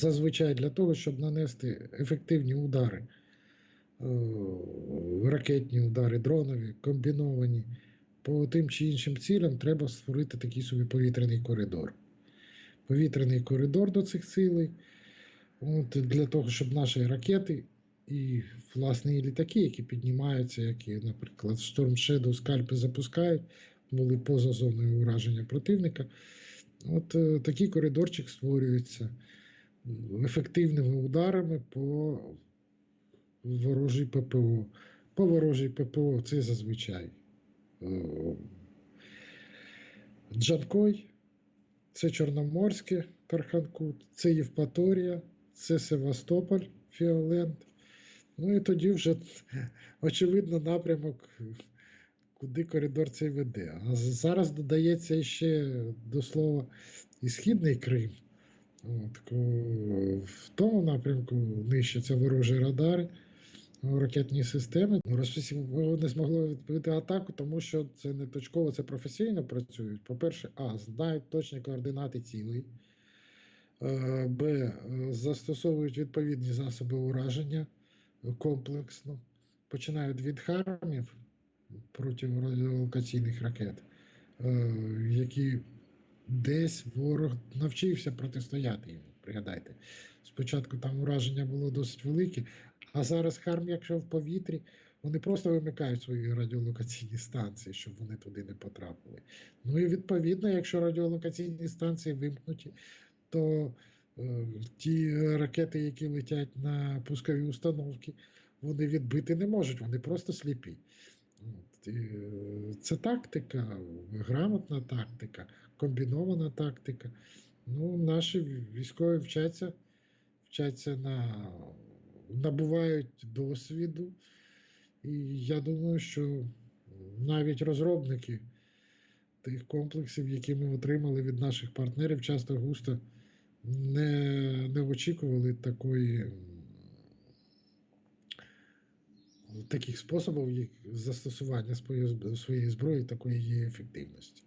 зазвичай для того, щоб нанести ефективні удари, е, ракетні удари, дронові, комбіновані по тим чи іншим цілям, треба створити такий собі повітряний коридор. Повітряний коридор до цих цілей. От, для того, щоб наші ракети і власне і літаки, які піднімаються, які, наприклад, Storm Shadow, скальпи запускають, були поза зоною ураження противника. От е, такий коридорчик створюється ефективними ударами по ворожій ППО. По ворожій ППО це зазвичай Джанкой, це Чорноморське Тарханкут, це Євпаторія, це Севастополь, Фіоленд. Ну і тоді вже очевидно напрямок, куди коридор цей веде. А зараз додається ще до слова і Східний Крим. От, в тому напрямку нищаться ворожі радари, ракетні системи. Російські не змогли відбити атаку, тому що це не точково, це професійно працюють. По-перше, а, знають точні координати цілей. Е, Б. е, Застосовують відповідні засоби ураження е, комплексно. Починають від хармів протирадіолокаційних ракет, е, які десь ворог навчився протистояти йому. Пригадайте, спочатку там ураження було досить велике, а зараз харм, якщо в повітрі, вони просто вимикають свої радіолокаційні станції, щоб вони туди не потрапили. Ну і відповідно, якщо радіолокаційні станції вимкнуті, то е, ті ракети, які летять на пускові установки, вони відбити не можуть, вони просто сліпі. І, е, це тактика, грамотна тактика, комбінована тактика. Ну, наші військові вчаться, вчаться на набувають досвіду. І я думаю, що навіть розробники тих комплексів, які ми отримали від наших партнерів, часто густо не, не очікували такої. Таких способів їх застосування своєї, зброї, такої її ефективності.